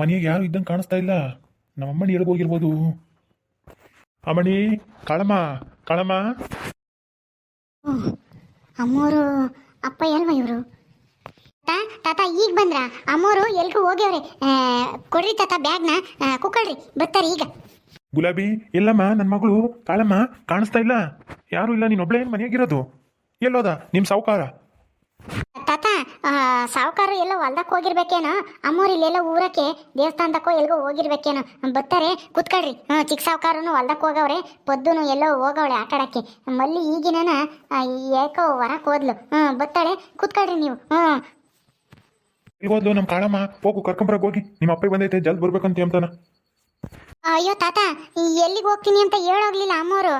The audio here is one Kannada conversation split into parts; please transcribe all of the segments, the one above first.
ಮನೆಗೆ ಯಾರು ಇದ್ದಂಗೆ ಕಾಣಿಸ್ತಾ ಇಲ್ಲ. ನಮ್ಮಮ್ಮನಿ ಹೋಗಿರ್ಬೋದು? ಅಮ್ಮಣಿ ಕಾಳಮ್ಮ ಕಾಳಮ್ಮ. ಅಮ್ಮೋರು ಅಪ್ಪ ಎಲ್ವ ಇವರು? ತಾತ ಈಗ ಬಂದ್ರ? ಅಮ್ಮೋರು ಎಲ್ರು ಹೋಗ್ಯವ್ರೆ. ಕೊಡ್ರಿ ತಾತ ಬ್ಯಾಗ್ನ. ಕುಕ್ಕಳ್ರಿ ಬರ್ತಾರೆ ಈಗ. ಗುಲಾಬಿ ಎಲ್ಲಮ್ಮ ನನ್ನ ಮಗಳು ಕಾಳಮ್ಮ ಕಾಣಿಸ್ತಾ ಇಲ್ಲ. ಯಾರು ಇಲ್ಲ ನೀನು ಒಬ್ಳೇ ಮನೆಯಾಗಿರೋದು ಎಲ್ಲೋದ ನಿಮ್ಮ ಸಾವುಕಾರ? ಸಾವುಕಾರ ಎಲ್ಲ ಹೊಲ್ದಕ್ಕೆ ಹೋಗಿರ್ಬೇಕೇನೋ? ಅಮ್ಮೋರು ಇಲ್ಲೆಲ್ಲ ಊರಕ್ಕೆ, ದೇವಸ್ಥಾನದಕ್ಕೋ ಎಲ್ಗೋ ಹೋಗಿರ್ಬೇಕೇನೋ? ಬರ್ತಾರೆ, ಕುತ್ಕೊಳ್ರಿ. ಹಾಂ ಚಿಕ್ಕ ಸಾವುಕಾರನು ಹೊಲ್ದಕ್ಕೆ ಹೋಗವ್ರೆ, ಪದ್ದುನು ಎಲ್ಲೋ ಹೋಗವಳೆ ಆಟಾಡಕ್ಕೆ. ಮಲ್ಲಿ ಈಗಿನ ಏಕೋ ಹೊರಕ್ಕೆ ಹೋದ್ಲು. ಹ್ಞೂ ಬರ್ತಾಳೆ, ಕುತ್ಕೊಳ್ರಿ ನೀವು. ಹ್ಞೂ ಎಲ್ಗೋದ್ಲು ನಮ್ಮ ಕಾಳಮ್ಮ, ಹೋಗು ಕರ್ಕೊಂಬರಕ್ಕೆ ಹೋಗಿ. ನಿಮ್ಮ ಅಪ್ಪ ಬಂದೈತೆ, ಜಲ್ದಿ ಬರ್ಬೇಕಂತ ಅಂತಾನ. ಅಯ್ಯೋ ತಾತ ಎಲ್ಲಿಗೆ ಹೋಗ್ತೀನಿ ಅಂತ ಹೇಳೋಗ್ಲಿಲ್ಲ ಅಮ್ಮೋರು.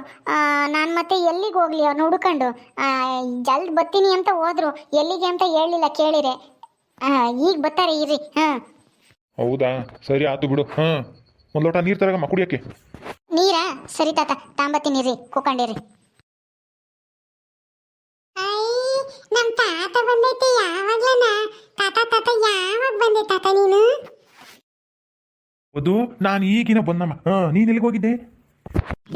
ನಾನು ಮತ್ತೆ ಎಲ್ಲಿಗೆ ಹೋಗ್ಲಿ ಅವ್ನು ಹುಡ್ಕೊಂಡು? ಜಲ್ದಿ ಬರ್ತೀನಿ ಅಂತ ಹೋದ್ರು. ಎಲ್ಲಿಗೆ ಅಂತ ಹೇಳಿಲ್ಲ ಕೇಳಿರೆ. ಈಗ ಬರ್ತಾರೆ ಇರಿ. ಹಾಂ. ಹೌದಾ? ಸರಿ ಆತು ಬಿಡು. ಹಾ. ಒಂದು ಲೋಟ ನೀರು ತರಗಮ್ಮ ಕುಡಿಯೋಕ್ಕೆ. ನೀರಾ? ಸರಿ ತಾತ ತಾಂಬತ್ತೀನಿ ರೀ ಕೂಕೊಂಡಿರಿ. ನಮ್ ತಾತ ಬಂದೈತೆ ಯಾವಾಗ್ಲನ? ತಾತ ತಾತ ಯಾವಾಗ ಬಂದೆ ತಾತ ನೀನು? ಹೌದು ನಾನು ಈಗಿನ ಬಂದಮ್ಮ ಹಾಂ ನೀನ್ ಎಲ್ಲಿಗೆ ಹೋಗಿದ್ದೆ?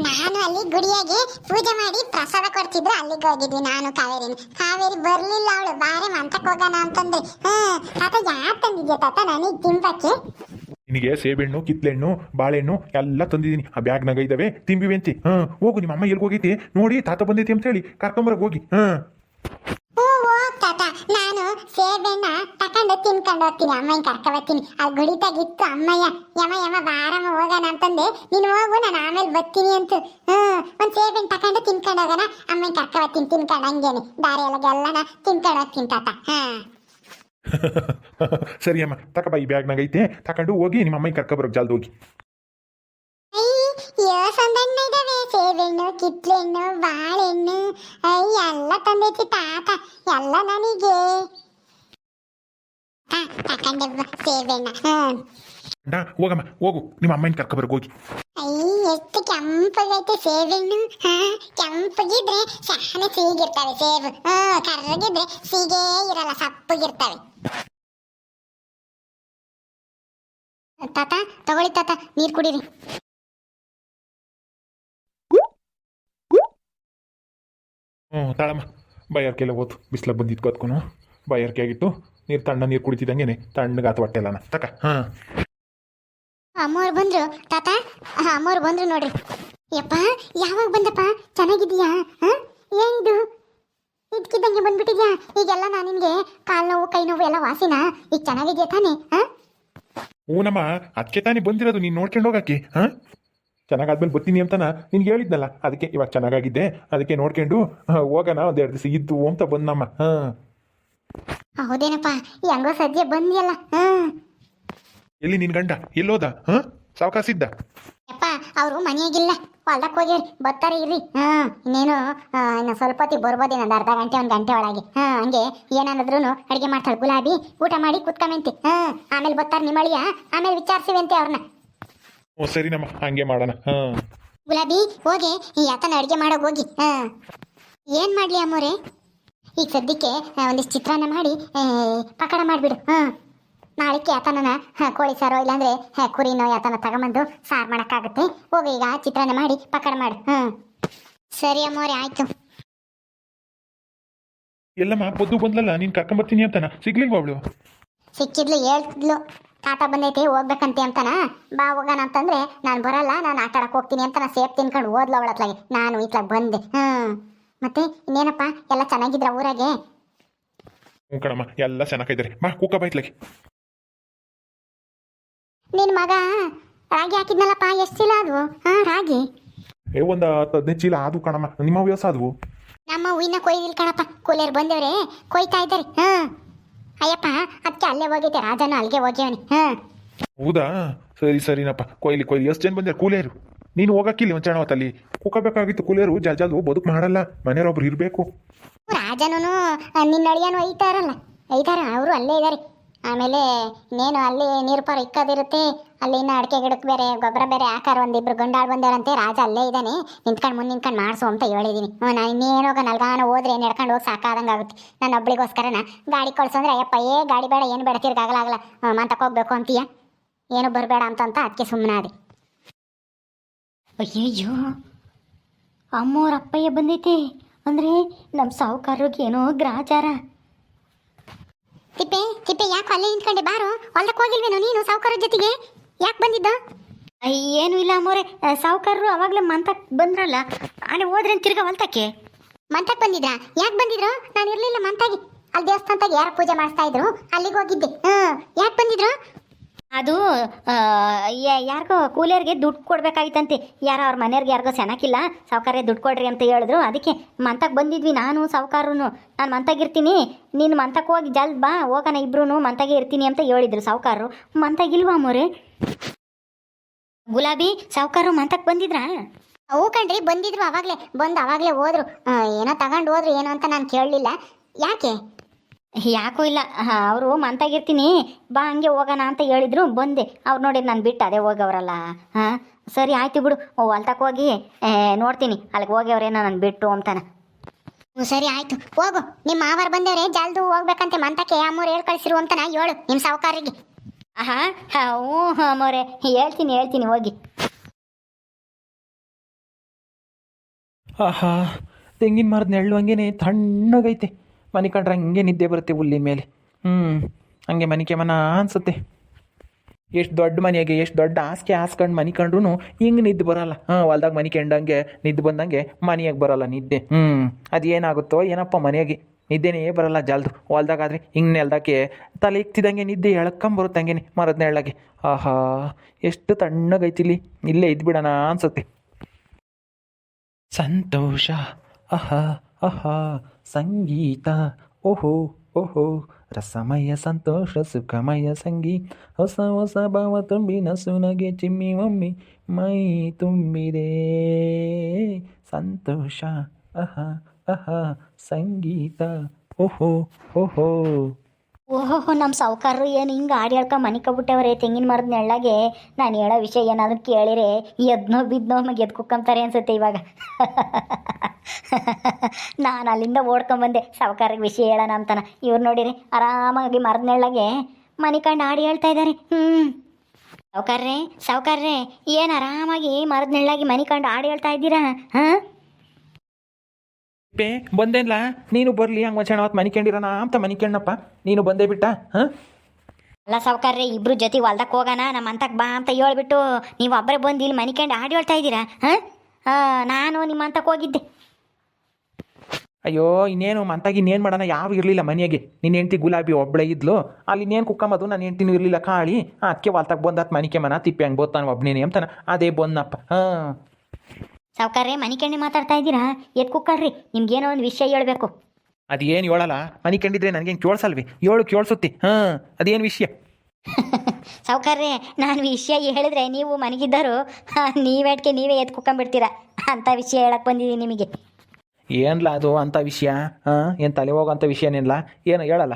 ನಾನು ಅಲ್ಲಿ ಗುಡಿಯಾಗಿ ಪೂಜೆ ಮಾಡಿ ಪ್ರಸಾದ ಕೊಡ್ತಿದ್ರು ಅಲ್ಲಿಗೆ ಹೋಗಿದ್ವಿ ನಾನು ಕಾವೇರಿನ ಕಾವೇರಿ ಬರ್ಲಿಲ್ಲ ಅವಳು ಬಾರೆ ಮಂತಕ್ಕೆ ಹೋಗೋಣ ಅಂತಂದ್ರೆ ಹಾ ತಾತ ಯಾಕೆ ತಂದಿದ್ಯಾ ತಾತ ನನಗೆ ತಿಂಬಕ್ಕೆ? ನಿನಗೆ ಸೇಬೆಣ್ಣು ಕಿತ್ಲೆಣ್ಣು ಬಾಳೆಹಣ್ಣು ಎಲ್ಲ ತಂದಿದ್ದೀನಿ. ಆ ಬ್ಯಾಗ್ನಾಗ ಇದಾವೆ ತಿಂಬಿವೆ ಅಂತಿ. ಹಾ ಹೋಗು ನಿಮ್ಮ ಅಮ್ಮ ಎಲ್ಲಿ ಹೋಗೈತಿ? ನೋಡಿ ತಾತ ಬಂದೈತಿ ಅಂತ ಹೇಳಿ ಕರ್ಕೊಂಬರಕ್ಕೆ ಹೋಗಿ. ಹಾಂ. ನಾನು ಸೇಬೆಣ್ಣ ತಕೊಂಡು ತಿನ್ಕೊಂಡು ಹೋಗ್ತೀನಿ. ಅಮ್ಮಯ್ಯ ಕರ್ಕ ಬರ್ತೀನಿ. ಅಲ್ಲಿ ಗುಡಿತಾಗಿತ್ತು ಅಮ್ಮಯ್ಯ. ಯಮ ಯಮ, ಬಾರಮ್ಮ, ಹೋಗೋಣ ಅಂತಂದೆ. ನೀನು ಹೋಗು, ನಾನು ಆಮೇಲೆ ಬರ್ತೀನಿ ಅಂತ. ಹ್ಮ್ ಒಂದು ಸೇಬೆಣ್ಣು ತಕೊಂಡು ತಿನ್ಕೊಂಡು ಹೋಗೋಣ. ಅಮ್ಮಯ್ಯ ಕರ್ಕ ಬರ್ತೀನಿ, ತಿನ್ಕೊಂಡು ಹಂಗೇನೆ. ದಾರಿ ಎಲ್ಲನ ತಿನ್ಕೊಂಡು ಹೋಗ್ತೀನಿ ತಾತ. ಹಾ. ಸರಿ ಅಮ್ಮ, ತಕ ಈ ಬ್ಯಾಗ್ನಾಗ ಐತೆ. ತಕೊಂಡು ಹೋಗಿ ನಿಮ್ಮ ಅಮ್ಮನ ಕರ್ಕೊಬರಕ್ಕೆ ಜಲ್ದಿ ಹೋಗಿ. ಯೋಸಂದಣ್ಣ ಇದಾವೆ ಸೇಬೆಹಣ್ಣು ಕಿತ್ಲೆಹಣ್ಣು ಬಾಳೆಹಣ್ಣು ಐ ಎಲ್ಲ ತಂದೈತಿ ತಾತ ಎಲ್ಲ ನನಗೆ ಆ, ತಕೊಂಡೆ ಬಾ ಸೇಬೆಹಣ್ಣ ಹ್ಮ್ ಡಾ ಹೋಗಮ್ಮ ಹೋಗು ನಿಮ್ಮ ಅಮ್ಮನ ಕರ್ಕೊಬರಕ್ಕೆ ಹೋಗಿ ಅಯ್ಯ ಎಷ್ಟು ಕೆಂಪಗೈತೆ ಸೇಬೆಹಣ್ಣು ಹಾ ಕೆಂಪಗಿದ್ರೆ ಶಾನೆ ಸಿಹಿಗಿರ್ತವೆ ಸೇಬು ಹಾ ಕರ್ರಗಿದ್ರೆ ಸಿಗೇ ಇರಲ್ಲ ಸಪ್ಪಗಿರ್ತವೆ ತಾತ ತಗೊಳ್ಳಿ ತಾತ ನೀರ್ ಕುಡೀರಿ ಹ್ಞೂ ತಾಳಮ್ಮ. ಬಾಯಾರ್ಕೆಲ್ಲ ಹೋತು. ಬಿಸ್ಲಾಗ ಬಂದಿದ್ದು ಕತ್ಕೊನು ಬಾಯಾರ್ಕೆ ಆಗಿತ್ತು. ನೀರು ತಣ್ಣ ನೀರು ಕುಡಿತಿದ್ದಂಗೆನೆ ತಣ್ಣಗಾತ ಹೊಟ್ಟೆ ಎಲ್ಲನ. ತಕ. ಹಾಂ. ಅಮ್ಮವ್ರು ಬಂದ್ರು. ತಾತ ಅಮ್ಮವ್ರು ಬಂದ್ರು ನೋಡ್ರಿ. ಯಪ್ಪ ಯಾವಾಗ ಬಂದಪ್ಪ? ಚೆನ್ನಾಗಿದೀಯಾ ಹಾ? ಏನಿದು? ಇದ್ಕಿದ್ದಂಗೆ ಬಂದ್ಬಿಟ್ಟಿದ್ಯಾ? ಈಗೆಲ್ಲ ನಾನು ನಿನ್ಗೆ ಕಾಲು ನೋವು ಕೈ ನೋವು ಎಲ್ಲ ವಾಸಿನ? ಈಗ ಚೆನ್ನಾಗಿದ್ಯಾ ತಾನೇ? ಹಾ? ಹ್ಞೂನಮ್ಮ ಅದಕ್ಕೆ ತಾನೇ ಬಂದಿರೋದು. ನೀನು ನೋಡ್ಕೊಂಡು ಹೋಗಾಕಿ. ಹಾಂ? ಚೆನ್ನಾಗಾದ್ಮೇಲೆ ಬರ್ತೀನಿ ಅಂತಾನ ನಿನ್ಗೆ ಹೇಳಿದ್ನಲ್ಲ ಅದಕ್ಕೆ ಇವಾಗ ಚೆನ್ನಾಗಾಗಿದ್ದೆ ಅದಕ್ಕೆ ನೋಡ್ಕೊಂಡು ಹೋಗೋಣ ಒಂದು ಎರಡು ದಿವಸ ಇದ್ದು ಅಂತ ಬಂದಮ್ಮ ಹಾಂ. ಹೌದೇನಪ್ಪ ಹೆಂಗೋ ಸದ್ಯ ಬಂದಿಯಲ್ಲ ಎಲ್ಲಿ ನಿನ್ ಗಂಡ? ಎಲ್ಲೋದ? ಹಾಂ? ಸಾವಕಾಸಿದ್ದ? ಯಪ್ಪ ಅವರು ಮನೆಯಾಗಿಲ್ಲ. ಹೊಲ್ದಕ್ಕೆ ಹೋಗಿ ಬರ್ತಾರೆ ಇರ್ರಿ ಹಾ. ಇನ್ನೇನು ಆ, ಇನ್ನು ಸ್ವಲ್ಪ ಹೊತ್ತಿಗೆ ಬರ್ಬೋದು ಇನ್ನೊಂದು ಅರ್ಧ ಗಂಟೆ ಒಂದು ಗಂಟೆ ಒಳಗೆ ಹಾ. ಹಂಗೆ ಏನಾದ್ರು ಅಡುಗೆ ಮಾಡ್ತಾಳೆ ಗುಲಾಬಿ ಊಟ ಮಾಡಿ ಕುತ್ಕೊಂಬಂತಿ ಹಾ. ಆಮೇಲೆ ಬರ್ತಾರೆ ನಿಮ್ಮಳಿಯ ಆಮೇಲೆ ವಿಚಾರಿಸಿವಂತೆ ಅವ್ರನ್ನ ಓ ಸರಿನಮ್ಮ ಹಂಗೆ ಮಾಡೋಣ. ಹಾ ಗುಲಾಬಿ ಹೋಗಿ. ಈ ಯಾತನ ಅಡುಗೆ ಮಾಡೋಕೆ ಹೋಗಿ. ಹಾ ಏನ್ ಮಾಡಲಿ ಅಮ್ಮೋರೆ? ಈಗ ಸದ್ಯಕ್ಕೆ ಒಂದಿಷ್ಟು ಚಿತ್ರಾನ್ನ ಮಾಡಿ ಆ, ಪಕೋಡ ಮಾಡಿಬಿಡು. ಹಾ ನಾಳೆಕ್ಕೆ ಯಾತನನ ಆ, ಕೋಳಿ ಸಾರೋ ಇಲ್ಲಾಂದ್ರೆ ಆ, ಕುರಿನೋ ಯಾತನ ತಗೊಂಬಂದು ಸಾರು ಮಾಡೋಕ್ಕಾಗುತ್ತೆ. ಹೋಗಿ ಈಗ ಚಿತ್ರಾನ್ನ ಮಾಡಿ ಪಕೋಡ ಮಾಡು. ಹಾ ಸರಿ ಅಮ್ಮೋರೆ ಆಯ್ತು. ಎಲ್ಲಮ್ಮ ಬದ್ದು ಬಂದ್ಲಲ್ಲ ನೀನು ಕರ್ಕೊಂಬರ್ತೀನಿ ಅಂತಾನ? ಸಿಗ್ಲಿಲ್ವಾ ಅವಳು? ಸಿಕ್ಕಿದ್ಲು ಹೇಳ್ತಿದ್ಲು. ತಾತ ಬಂದೈತೆ ಹೋಗ್ಬೇಕಂತೆ ಅಂತಾನ? ಬಾ ಹೋಗನ ಅಂತಂದ್ರೆ ನಾನು ಬರಲ್ಲ ನಾನು ಆಟ ಆಡಕ್ಕೆ ಹೋಗ್ತೀನಿ ಅಂತ ನಾನು ಸೇಫ್ ತಿನ್ಕೊಂಡು ಓದ್ಲ ಅವಳತ್ಲಾಗೆ ನಾನು ಇತ್ಲಾಗ ಬಂದೆ. ಹ್ಞೂ ಮತ್ತೆ ಇನ್ನೇನಪ್ಪ? ಎಲ್ಲ ಚೆನ್ನಾಗಿದ್ರ ಊರಾಗೆ? ಹ್ಞೂ ಕಣಮ್ಮ ಎಲ್ಲ ಚೆನ್ನಾಗಿದ್ದಾರೆ ಮಾ ಕೂಕ ಬೈತ್ಲಾಗೆ ನಿನ್ನ ಮಗ ರಾಗಿ ಹಾಕಿದ್ನಲ್ಲಪ್ಪ ಎಷ್ಟು ಚೀಲ ಅದು ಹಾಂ ರಾಗಿ. ಏ ಒಂದು ಹತ್ತು ಹದಿನೈದು ಚೀಲ ಆದವು ಕಣಮ್ಮ. ನಿಮ್ಮ ವ್ಯವಸಾಯ ಆದವು? ನಮ್ಮ ಹೂವಿನ ಕೊಯ್ದಿಲ್ ಕಣಪ್ಪ ಕೂಲಿಯರ್ ಬಂದವ್ರೆ ಕೊಯ್ತಾ ಇದ್ದಾರೆ. ಹಾಂ ಅಯ್ಯಪ್ಪ ಅದಕ್ಕೆ ಅಲ್ಲೇ ಹೋಗಿದ್ದೆ. ರಾಜನ ಅಲ್ಲಿಗೆ ಹೋಗ್ಯವನಿ ಹಾಂ. ಹೌದಾ? ಸರಿ ಸರಿನಪ್ಪ ಕೊಯ್ಲಿ ಕೊಯ್ಲಿ. ಎಷ್ಟು ಜನ ಬಂದ್ರು ಕೂಲಿಯರು. ನೀನು ಹೋಗಕ್ಕಿಲ್ಲ ಒಂದು ಚಣವತ್ತಲ್ಲಿ ಕೂಕಬೇಕಾಗಿತ್ತು ಕೂಲಿಯರು. ಜಲ್ ಜಲ್ದು ಬದುಕು ಮಾಡಲ್ಲ. ಮನೆಯವ್ರೊಬ್ರು ಇರಬೇಕು. ರಾಜನೂ ನಿನ್ನ ಅಳಿಯನು ಒಯ್ತಾರಲ್ಲ ಒಯ್ತಾರ ಅವರು ಅಲ್ಲೇ ಇದ್ದಾರೆ ಆಮೇಲೆ ಇನ್ನೇನು ಅಲ್ಲಿ ನೀರು ಪಾರು ಇಕ್ಕದಿರುತ್ತೆ, ಅಲ್ಲಿ ಇನ್ನು ಅಡಿಕೆ ಗಿಡಕ್ಕೆ ಬೇರೆ, ಗೊಬ್ಬರ ಬೇರೆ ಹಾಕಾರ ಒಂದಿಬ್ರು ಗಂಡಾಳು ಬಂದವರಂತೆ, ರಾಜ ಅಲ್ಲೇ ಇದ್ದಾನೆ. ನಿಂತ್ಕೊಂಡು ಮುಂದೆ ನಿಂತ್ಕೊಂಡು ಮಾಡಿಸು ಅಂತ ಹೇಳಿದ್ದೀನಿ ಹ್ಞೂ ನಾನು ಹೋಗೋ ನಲ್ಗಾನ ಹೋದ್ರೆ ನಡ್ಕೊಂಡು ಹೋಗಿ ಸಾಕಾದಂಗೆ ಆಗುತ್ತೆ. ನನ್ನ ಒಬ್ಳಿಗೋಸ್ಕರನ ಗಾಡಿ ಕಳ್ಸಂದ್ರೆ ಅಯ್ಯಪ್ಪ, ಏ, ಗಾಡಿ ಬೇಡ, ಏನು ಬೇಡ ತಿರ್ಗಾಗಲಾಗಲ್ಲ ಮಂತಕ್ಕೆ ಹೋಗ್ಬೇಕು ಅಂತೀಯ? ಏನು ಬರಬೇಡ ಅಂತ ಅಂತ ಅದಕ್ಕೆ ಸುಮ್ಮನಾದೆ ಅಯ್ಯಯ್ಯೋ ಅಮ್ಮೋರ ಅಪ್ಪಯ್ಯ ಬಂದೈತೆ. ಅಂದರೆ ನಮ್ಮ ಸಾಹುಕಾರರಿಗೆ ಏನೋ ಗ್ರಾಚಾರ. ತಿಪ್ಪೆ ತಿಪ್ಪೆ ಯಾಕೆ ಅಲ್ಲೇ ನಿಂತ್ಕೊಂಡೆ? ಬಾರು ಹೊಲ್ದಕ್ಕೆ ಹೋಗಿಲ್ವೇನೋ ನೀನು ಸಾವುಕಾರ ಜೊತೆಗೆ? ಯಾಕೆ ಬಂದಿದ್ದ? ಏನು ಇಲ್ಲ ಅಮ್ಮೋರೆ. ಸಾವುಕಾರರು ಅವಾಗಲೇ ಮಂತಕ್ ಬಂದ್ರಲ್ಲ. ಅಲ್ಲಿ ಹೋದ್ರೆ ತಿರ್ಗಾ ಹೊಲ್ತಕ್ಕೆ ಮಂತಕ್ ಬಂದಿದ್ರ? ಯಾಕೆ ಬಂದಿದ್ರು? ನಾನು ಇರಲಿಲ್ಲ ಮಂತಾಗಿ. ಅಲ್ಲಿ ದೇವಸ್ಥಾನದಾಗ ಯಾರ ಪೂಜೆ ಮಾಡ್ತಾ ಇದ್ರು. ಅಲ್ಲಿಗೆ ಹೋಗಿದ್ದೆ. ಹ್ಮ್ ಯಾಕೆ ಬಂದಿದ್ರು? ಅದು ಯಾರಿಗೋ ಕೂಲಿಯರ್ಗೆ ದುಡ್ಡು ಕೊಡ್ಬೇಕಾಗಿತ್ತಂತೆ. ಯಾರೋ ಅವ್ರ ಮನೆಯವ್ರಿಗೆ ಯಾರಿಗೋ ಸೆನಕಿಲ್ಲ ಸಾವುಕಾರ ದುಡ್ಡು ಕೊಡ್ರಿ ಅಂತ ಹೇಳಿದ್ರು. ಅದಕ್ಕೆ ಮಂತಕ್ಕೆ ಬಂದಿದ್ವಿ ನಾನು, ಸಾವುಕಾರನು. ನಾನು ಮಂತಾಗಿರ್ತೀನಿ, ನೀನು ಮಂತಕ್ಕೆ ಹೋಗಿ ಜಲ್ದ್ ಬಾ, ಹೋಗೋಣ ಇಬ್ರು ಮಂತಾಗೆ ಇರ್ತೀನಿ ಅಂತ ಹೇಳಿದ್ರು ಸಾವುಕಾರರು ಮಂತಾಗಿಲ್ವಾ ಮೋರೆ? ಗುಲಾಬಿ ಸಾವುಕಾರರು ಮಂತಕ್ಕೆ ಬಂದಿದ್ರಾ? ಅವು ಕಣ್ರಿ, ಬಂದಿದ್ರು ಅವಾಗಲೇ, ಬಂದು ಅವಾಗಲೇ ಹೋದ್ರು. ಏನೋ ತಗೊಂಡು ಹೋದ್ರು, ಏನೋ ಅಂತ ನಾನು ಕೇಳಲಿಲ್ಲ. ಯಾಕೆ? ಯಾಕೂ ಇಲ್ಲ. ಅವರು ಮಂತಾಗಿರ್ತೀನಿ. ಬಾ ಹಂಗೆ ಹೋಗೋಣ ಅಂತ ಹೇಳಿದ್ರು ಬಂದೆ. ಅವ್ರು ನೋಡಿ ನಾನು ಬಿಟ್ಟು ಅದೇ ಹೋಗವ್ರಲ್ಲ. ಹಾಂ ಸರಿ ಆಯ್ತು ಬಿಡು. ಹೊಲ್ತಕ್ಕೆ ಹೋಗಿ ನೋಡ್ತೀನಿ. ಅಲ್ಲಿಗೆ ಹೋಗ್ಯವ್ರೇನೋ ನಾನು ಬಿಟ್ಟು ಅಂತಾನೆ. ಹ್ಞೂ ಸರಿ ಆಯ್ತು. ಹೋಗು. ನಿಮ್ಮ ಮಾವರು ಬಂದವ್ರೆ ಜಲ್ದು ಹೋಗ್ಬೇಕಂತೆ ಮಂತಕ್ಕೆ. ಅಮ್ಮವ್ರು ಹೇಳಿ ಕಳಿಸಿರು ನಾ ಹೇಳು ನಿಮ್ಮ ಸಾವುಕಾರಿಗೆ ಆಹಾ ಹ್ಞೂ ಅಮ್ಮವ್ರೆ ಹೇಳ್ತೀನಿ ಹೇಳ್ತೀನಿ ಹೋಗಿ. ಆಹಾ ತೆಂಗಿನ ಮರದ ನೆರಳು ಹಂಗೇನೆ ತಣ್ಣಗೈತೆ. ಮನೆ ಕಂಡ್ರೆ ಹಂಗೆ ನಿದ್ದೆ ಬರುತ್ತೆ ಹುಲ್ಲಿ ಮೇಲೆ. ಹ್ಞೂ ಹಂಗೆ ಮನಿಕೆ ಮನ ಅನ್ಸುತ್ತೆ. ಎಷ್ಟು ದೊಡ್ಡ ಮನೆಯಾಗೆ, ಎಷ್ಟು ದೊಡ್ಡ ಹಾಸಿಗೆ ಹಾಸ್ಕೊಂಡು ಮನೆ ಕಂಡ್ರು ಹಿಂಗೆ ನಿದ್ದೆ ಬರಲ್ಲ. ಹಾಂ ಹೊಲ್ದಾಗ ಮನೆ ಕಂಡಂಗೆ, ನಿದ್ದೆ ಬಂದಂಗೆ ಮನೆಯಾಗೆ ಬರಲ್ಲ ನಿದ್ದೆ. ಹ್ಞೂ ಅದು ಏನಾಗುತ್ತೋ ಏನಪ್ಪ ಮನೆಯಾಗೆ? ನಿದ್ದೆನೇ ಬರಲ್ಲ ಜಲ್ದು. ಹೊಲ್ದಾಗಾದ್ರೆ ಹಿಂಗೆ ನೆಲ್ದಕ್ಕೆ ತಲೆ ಇಕ್ತಿದಂಗೆ ನಿದ್ದೆ ಎಳ್ಕೊಂಬರುತ್ತೆ ಹಂಗೇನೆ ಮರದ ನೆಳ್ಳಾಗೆ. ಆಹಾ, ಎಷ್ಟು ತಣ್ಣಗೈತಿಲಿ ಇಲ್ಲೇ ಇದ್ಬಿಡೋಣ ಅನ್ಸುತ್ತೆ. ಸಂತೋಷ. ಆಹಾ ಅಹ. ಸಂಗೀತ ಓಹೋ ಓಹೋ ರಸಮಯ ಸಂತೋಷ ಸುಖಮಯ ಸಂಗೀ ಹೊಸ ಹೊಸ ಭಾವ ತುಂಬಿ ನಸುನಗೆ ಚಿಮ್ಮಿ ಒಮ್ಮಿ ಮೈ ತುಂಬಿದೆ ಸಂತೋಷ ಅಹ ಅಹ ಸಂಗೀತ ಓಹೋ ಓಹೋ ಓಹೋ ನಮ್ಮ ಸಾವುಕಾರರು ಏನು ಹಿಂಗೆ ಆಡಿ ಹೇಳ್ಕ ಮನೆ ಕಬಿಟ್ಟವ್ರೆ ತೆಂಗಿನ ಮರದ ನೆಳ್ಳಾಗೆ? ನಾನು ಹೇಳೋ ವಿಷಯ ಏನಾದ್ರು ಕೇಳಿರೆ, ಎದ್ನೋ ಬಿದ್ನೋ ನಮಗೆ ಎದ್ದು ಕುಕ್ಕಂತಾರೆ ಅನ್ಸುತ್ತೆ ಇವಾಗ. ನಾನು ಅಲ್ಲಿಂದ ಓಡ್ಕೊಂಬಂದೆ ಸಾವುಕಾರಿಗೆ ವಿಷಯ ಹೇಳೋಣ ಅಂತಾನ. ಇವ್ರು ನೋಡಿರಿ, ಆರಾಮಾಗಿ ಮರದ ನೆಳ್ಳಾಗೆ ಮನೆ ಕಂಡು ಆಡಿ ಹೇಳ್ತಾ ಇದ್ದಾರೆ ಹ್ಞೂ ಸಾವುಕಾರ್ರೆ ಸಾವುಕಾರ್ರೆ, ಏನು ಆರಾಮಾಗಿ ಮರದ ನೆಳ್ಳಾಗಿ ಮನೆ ಕಂಡು ಆಡಿ ಹೇಳ್ತಾ ಇದ್ದೀರಾ? ಹಾಂ? ಪೇ ಬಂದೇನ್ಲ? ನೀನು ಬರಲಿ ಹಂಗೆ ಒಂದು ಅವತ್ ಮನಿಕೊಂಡಿರೋಣ ಅಂತ ಮನಿಕೊಂಡಪ್ಪ ನೀನು ಬಂದೇ ಬಿಟ್ಟ ಹಾಂ? ಅಲ್ಲ ಸಾವುಕಾರ್ರೆ ಇಬ್ರು ಜೊತೆ ಹೊಲ್ದಕ್ಕೆ ಹೋಗೋಣ ನಮ್ಮ ಅಂತಕ್ಕೆ ಬಾ ಅಂತ ಹೇಳ್ಬಿಟ್ಟು ನೀವು ಒಬ್ಬರೇ ಬಂದು ಇಲ್ಲಿ ಮನಿಕೊಂಡು ಆಡಿ ಹೇಳ್ತಾ ಇದ್ದೀರಾ ಹಾಂ? ನಾನು ನಿಮ್ಮ ಅಂತಕ್ಕೆ ಹೋಗಿದ್ದೆ. ಅಯ್ಯೋ ಇನ್ನೇನು ಮಂತಾಗಿ ಇನ್ನೇನು ಮಾಡೋಣ? ಯಾವ ಇರಲಿಲ್ಲ ಮನೆಯಾಗೆ ನಿನ್ನ ಹೆಂಡ್ತಿ ಗುಲಾಬಿ ಒಬ್ಬಳೇ ಇದ್ಲು. ಅಲ್ಲಿ ಇನ್ನೇನು ಕುಕ್ಕಂಬದು ನನ್ನ ಹೆಂಡ್ತಿನೂ ಇರಲಿಲ್ಲ ಕಾಳಿ. ಅದಕ್ಕೆ ವಾಲ್ತಾಗ ಬಂದಾತ್ ಮನಿಕೆ ಮನ ತಿಪ್ಪೆ ಹಂಗೆ ನಾನು ಒಬ್ಬನೇನೆ ಅಂತಾನೆ. ಅದೇ ಬಂದಪ್ಪ ಹಾಂ? ಸಾವುಕಾರ್ರೆ ಮನಿಕಣ್ಣಿ ಮಾತಾಡ್ತಾ ಇದ್ದೀರಾ? ಎದ್ದು ಕುಕ್ಕಳ್ರಿ ನಿಮ್ಗೇನೋ ಒಂದು ವಿಷಯ ಹೇಳಬೇಕು. ಅದೇನು ಹೇಳಲ್ಲ ಮನೆ ಕಂಡಿದ್ರೆ ನನಗೇನು ಕೇಳಿಸಲ್ವಿ? ಏಳು ಕೇಳಿಸುತ್ತಿ. ಹಾಂ ಅದೇನು ವಿಷಯ? ಸಾವುಕಾರ್ರೆ ನಾನು ವಿಷಯ ಹೇಳಿದ್ರೆ ನೀವು ಮನೆಗಿದ್ದರು ನೀವೇಟ್ಕೆ ನೀವೇ ಎದ್ದು ಕುಕ್ಕಂಬಿಡ್ತೀರಾ? ಅಂಥ ವಿಷಯ ಹೇಳಕ್ಕೆ ಬಂದಿದ್ದೀನಿ ನಿಮಗೆ. ಏನ್ಲ ಅದು ಅಂಥ ವಿಷಯ? ಹಾಂ ಏನು ತಲೆ ಹೋಗೋಂಥ ವಿಷಯನೇನಿಲ್ಲ ಏನು ಹೇಳಲ್ಲ?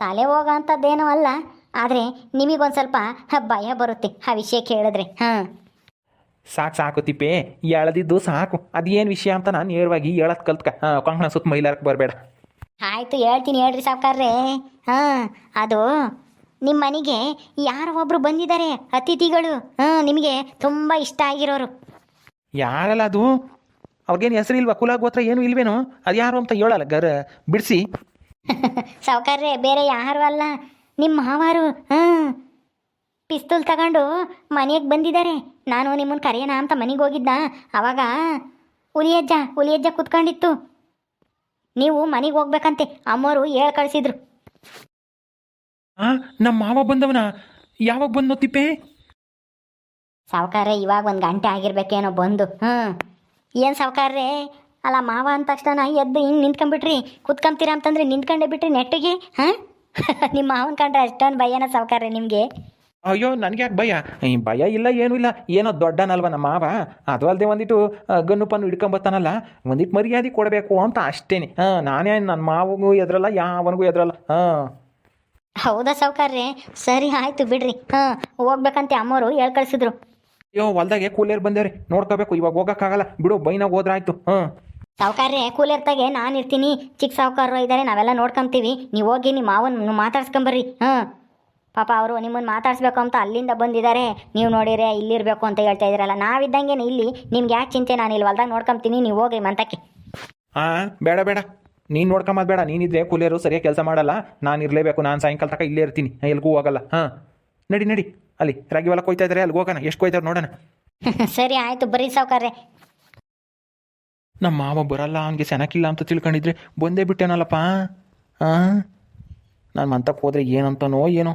ತಲೆ ಹೋಗೋ ಅಂಥದ್ದೇನೂ ಅಲ್ಲ ಆದರೆ ನಿಮಗೊಂದು ಸ್ವಲ್ಪ ಭಯ ಬರುತ್ತೆ ಆ ವಿಷಯ ಕೇಳಿದ್ರೆ. ಹಾಂ. ಸಾಕು ಸಾಕು ತಿಪ್ಪೆ ಎಳ್ದಿದ್ದು ಸಾಕು. ಅದೇನು ವಿಷಯ ಅಂತ ನಾನು ನೇರವಾಗಿ ಹೇಳತ್ ಕಲ್ತ್ಕ. ಹಾಂ ಕೊಂಕಣ ಸುತ್ತ ಮೈಲಾರಕ್ಕೆ ಬರಬೇಡ. ಆಯ್ತು ಹೇಳ್ತೀನಿ ಹೇಳ್ರಿ ಸಾವುಕಾರ್ರೆ. ಹಾಂ ಅದು ನಿಮ್ಮ ಮನೆಗೆ ಯಾರೋ ಒಬ್ರು ಬಂದಿದ್ದಾರೆ ಅತಿಥಿಗಳು. ಹಾಂ ನಿಮಗೆ ತುಂಬ ಇಷ್ಟ ಆಗಿರೋರು. ಯಾರಲ್ಲ ಅದು? ಅವ್ರಿಗೇನು ಹೆಸರು ಇಲ್ವಾ ಕುಲ ಗೋತ್ರ ಏನು ಇಲ್ವೇನೋ? ಅದು ಯಾರು ಅಂತ ಹೇಳಲ್ಲ ಗರ. ಬಿಡಿಸಿ. ಸಾವುಕಾರ್ರೆ ಬೇರೆ ಯಾರು ಅಲ್ಲ. ನಿಮ್ಮ ಮಾವಾರು ಹಾಂ ಪಿಸ್ತೂಲ್ ತಗೊಂಡು ಮನೆಗೆ ಬಂದಿದ್ದಾರೆ ನಾನು ನಿಮ್ಮನ್ನು ಕರೆಯೋಣ ಅಂತ ಮನೆಗೆ ಹೋಗಿದ್ದ ಅವಾಗ ಹುಲಿಯಜ್ಜ ಹುಲಿಯಜ್ಜ ಕುತ್ಕೊಂಡಿತ್ತು. ನೀವು ಮನೆಗೆ ಹೋಗ್ಬೇಕಂತೆ ಅಮ್ಮವರು ಹೇಳಿ ಕಳಿಸಿದ್ರು. ಹಾಂ ನಮ್ಮ ಮಾವ ಬಂದವನ? ಯಾವಾಗ ಬಂದೋ ತಿಪ್ಪೆ? ಸಾವುಕಾರ ಇವಾಗ ಒಂದು ಗಂಟೆ ಆಗಿರ್ಬೇಕೇನೋ ಬಂದು. ಹ್ಞೂ ಏನು ಸಾವುಕಾರ್ರೆ? ಅಲ್ಲ ಮಾವ ಅಂದ ತಕ್ಷಣ ಎದ್ದು ಹಿಂಗೆ ನಿಂತ್ಕೊಂಡ್ಬಿಟ್ರಿ. ಕೂತ್ಕೊಂತೀರಾ ಅಂತಂದ್ರೆ ನಿಂತ್ಕೊಂಡೇ ಬಿಟ್ರಿ ನೆಟ್ಟಿಗೆ. ಹಾಂ? ನಿಮ್ಮ ಮಾವನ ಕಂಡ್ರೆ ಅಷ್ಟೊಂದು ಭಯನ ಸಾವುಕಾರ್ರೆ ನಿಮಗೆ. ಅಯ್ಯೋ ನನಗೆ ಯಾಕೆ ಭಯ? ಈ ಭಯ ಇಲ್ಲ ಏನೂ ಇಲ್ಲ. ಏನೋ ದೊಡ್ಡನಲ್ವ ನಮ್ಮ ಮಾವ? ಅದು ಅಲ್ಲದೆ ಒಂದಿಟ್ಟು ಗನ್ನು ಪನ್ನು ಹಿಡ್ಕೊಂಬತ್ತಾನಲ್ಲ? ಒಂದಿಟ್ಟು ಮರ್ಯಾದೆ ಕೊಡಬೇಕು ಅಂತ ಅಷ್ಟೇನೆ. ಹಾಂ ನಾನೇ ನನ್ನ ಮಾವಗೂ ಎದ್ರಲ್ಲ ಯಾವನಿಗೂ ಎದ್ರಲ್ಲ. ಹಾಂ ಹೌದಾ ಸಾವುಕಾರ್ರಿ? ಸರಿ ಆಯ್ತು ಬಿಡ್ರಿ. ಹಾಂ ಹೋಗ್ಬೇಕಂತ ಅಮ್ಮವರು ಹೇಳ್ ಕಳಿಸಿದ್ರು. ಅಯ್ಯೋ ಹೊಲ್ದಾಗೆ ಕೂಲೇರ್ ಬಂದೇವ್ರಿ. ನೋಡ್ಕೋಬೇಕು ಇವಾಗ ಹೋಗೋಕ್ಕಾಗಲ್ಲ. ಬಿಡು ಬೈನಾಗ ಹೋದ್ರಾಯ್ತು. ಹಾಂ. ಸಾವುಕಾರ್ರೆ ಕೂಲಿರ್ತಾಗೆ ನಾನು ಇರ್ತೀನಿ. ಚಿಕ್ಕ ಸಾವುಕಾರರು ಇದ್ದಾರೆ ನಾವೆಲ್ಲ ನೋಡ್ಕೊಂತೀವಿ. ನೀವು ಹೋಗಿ ನಿಮ್ಮ ಮಾವನ್ ಮಾತಾಡ್ಸ್ಕೊಂಬರ್ರಿ. ಹಾಂ. ಪಾಪ ಅವರು ನಿಮ್ಮನ್ನು ಮಾತಾಡಿಸ್ಬೇಕು ಅಂತ ಅಲ್ಲಿಂದ ಬಂದಿದ್ದಾರೆ ನೀವು ನೋಡಿರೆ ಇಲ್ಲಿರಬೇಕು ಅಂತ ಹೇಳ್ತಾ ಇದ್ದೀರಲ್ಲ ನಾವಿದ್ದಂಗೆ ಇಲ್ಲಿ. ನಿಮ್ಗೆ ಯಾಕೆ ಚಿಂತೆ ನಾನು ಇಲ್ಲಿ ಹೊಲ್ದಾಗ ನೋಡ್ಕೊಂತೀನಿ ನೀವು ಹೋಗಿ ಮಂತಕ್ಕೆ. ಹಾಂ ಬೇಡ ಬೇಡ. ನೀನು ನೋಡ್ಕೊಂಬದ್ ಬೇಡ. ನೀನಿದ್ರೆ ಕೂಲಿಯರು ಸರಿಯಾಗಿ ಕೆಲಸ ಮಾಡಲ್ಲ. ನಾನು ಇರಲೇಬೇಕು. ನಾನು ಸಾಯಂಕಾಲ ತನಕ ಇಲ್ಲೇ ಇರ್ತೀನಿ. ಎಲ್ಗೂ ಹೋಗಲ್ಲ. ಹಾಂ. ನಡಿ ನಡಿ. ಅಲ್ಲಿ ರಾಗಿ ಹೊಲ ಕೊಯ್ತಾ ಇದ್ದಾರೆ ಅಲ್ಲಿ ಹೋಗೋಣ. ಎಷ್ಟು ಕೊಯ್ತಾರೆ ನೋಡೋಣ. ಸರಿ ಆಯಿತು. ಬರೀ ಸಾವುಕಾರ್ರೆ. ನಮ್ಮ ಮಾವ ಬರಲ್ಲ. ಅವನಿಗೆ ಸೆನಕಿಲ್ಲ ಅಂತ ತಿಳ್ಕೊಂಡಿದ್ರೆ ಬಂದೇ ಬಿಟ್ಟೇನಲ್ಲಪ್ಪ. ಹಾಂ ನಾನು ಮಂತಕ್ಕೆ ಹೋದ್ರೆ ಏನಂತನೋ ಏನೋ.